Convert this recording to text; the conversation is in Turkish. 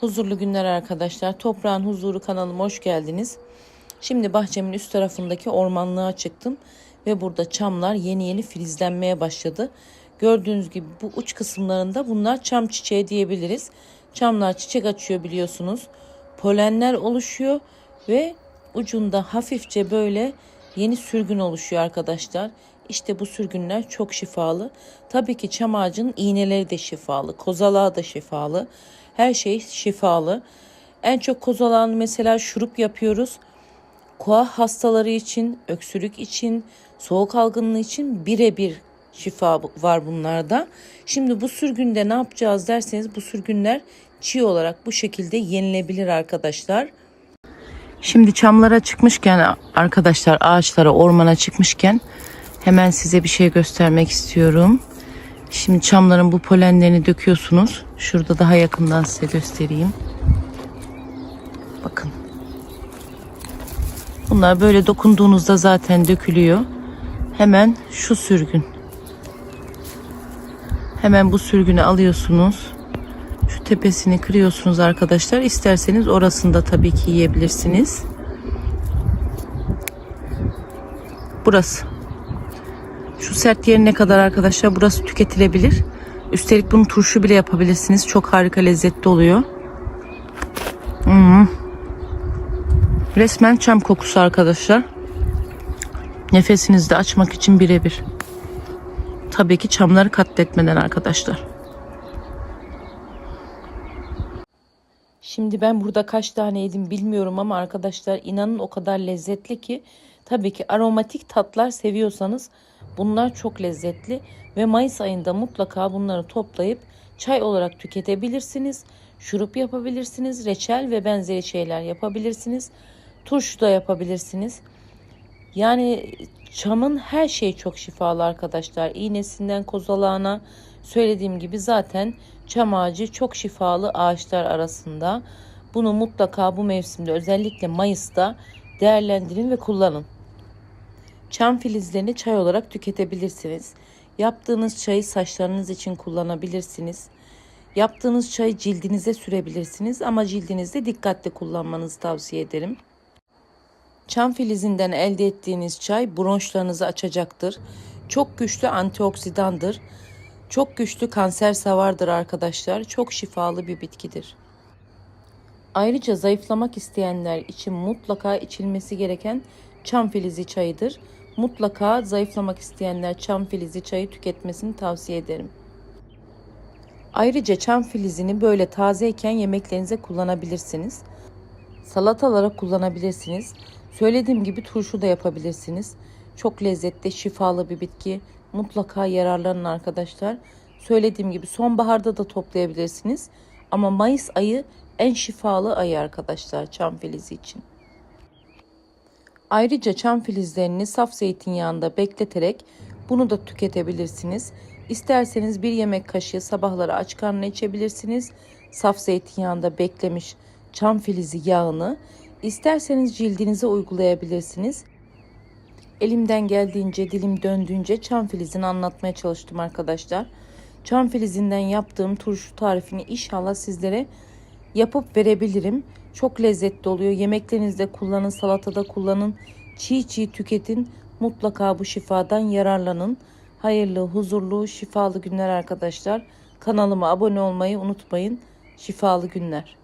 Huzurlu günler arkadaşlar. Toprağın Huzuru kanalıma hoş geldiniz. Şimdi bahçemin üst tarafındaki ormanlığa çıktım ve burada çamlar yeni yeni filizlenmeye başladı. Gördüğünüz gibi bu uç kısımlarında bunlar çam çiçeği diyebiliriz. Çamlar çiçek açıyor biliyorsunuz. Polenler oluşuyor ve ucunda hafifçe böyle yeni sürgün oluşuyor arkadaşlar. İşte bu sürgünler çok şifalı. Tabii ki çam ağacının iğneleri de şifalı, kozalağı da şifalı. Her şey şifalı. En çok kozalağını mesela şurup yapıyoruz. Koa hastaları için, öksürük için, soğuk algınlığı için birebir şifa var bunlarda. Şimdi bu sürgünde ne yapacağız derseniz bu sürgünler çiğ olarak bu şekilde yenilebilir arkadaşlar. Şimdi çamlara çıkmışken arkadaşlar ağaçlara ormana çıkmışken hemen size bir şey göstermek istiyorum. Şimdi çamların bu polenlerini döküyorsunuz. Şurada daha yakından size göstereyim. Bakın. Bunlar böyle dokunduğunuzda zaten dökülüyor. Hemen şu sürgün. Hemen bu sürgünü alıyorsunuz. Şu tepesini kırıyorsunuz arkadaşlar. İsterseniz orasında tabii ki yiyebilirsiniz. Burası. Şu sert yerine kadar arkadaşlar burası tüketilebilir. Üstelik bunu turşu bile yapabilirsiniz. Çok harika lezzetli oluyor. Hmm. Resmen çam kokusu arkadaşlar. Nefesinizi de açmak için birebir. Tabii ki çamları katletmeden arkadaşlar. Şimdi ben burada kaç tane yedim bilmiyorum ama arkadaşlar inanın o kadar lezzetli ki tabii ki aromatik tatlar seviyorsanız bunlar çok lezzetli ve Mayıs ayında mutlaka bunları toplayıp çay olarak tüketebilirsiniz. Şurup yapabilirsiniz, reçel ve benzeri şeyler yapabilirsiniz. Turşu da yapabilirsiniz. Yani çamın her şeyi çok şifalı arkadaşlar. İğnesinden kozalağına söylediğim gibi zaten çam ağacı çok şifalı ağaçlar arasında. Bunu mutlaka bu mevsimde özellikle Mayıs'ta değerlendirin ve kullanın. Çam filizlerini çay olarak tüketebilirsiniz. Yaptığınız çayı saçlarınız için kullanabilirsiniz. Yaptığınız çayı cildinize sürebilirsiniz ama cildinizde dikkatli kullanmanızı tavsiye ederim. Çam filizinden elde ettiğiniz çay bronşlarınızı açacaktır. Çok güçlü antioksidandır. Çok güçlü kanser savardır arkadaşlar. Çok şifalı bir bitkidir. Ayrıca zayıflamak isteyenler için mutlaka içilmesi gereken çam filizi çayıdır. Mutlaka zayıflamak isteyenler çam filizi çayı tüketmesini tavsiye ederim. Ayrıca çam filizini böyle tazeyken yemeklerinize kullanabilirsiniz. Salatalara kullanabilirsiniz. Söylediğim gibi turşu da yapabilirsiniz. Çok lezzetli, şifalı bir bitki. Mutlaka yararlanın arkadaşlar. Söylediğim gibi sonbaharda da toplayabilirsiniz. Ama Mayıs ayı en şifalı ayı arkadaşlar çam filizi için. Ayrıca çam filizlerini saf zeytinyağında bekleterek bunu da tüketebilirsiniz. İsterseniz bir yemek kaşığı sabahları aç karnına içebilirsiniz. Saf zeytinyağında beklemiş çam filizi yağını isterseniz cildinize uygulayabilirsiniz. Elimden geldiğince, dilim döndüğünce çam filizini anlatmaya çalıştım arkadaşlar. Çam filizinden yaptığım turşu tarifini inşallah sizlere yapıp verebilirim. Çok lezzetli oluyor. Yemeklerinizde kullanın, salatada kullanın. Çiğ çiğ tüketin. Mutlaka bu şifadan yararlanın. Hayırlı, huzurlu, şifalı günler arkadaşlar. Kanalıma abone olmayı unutmayın. Şifalı günler.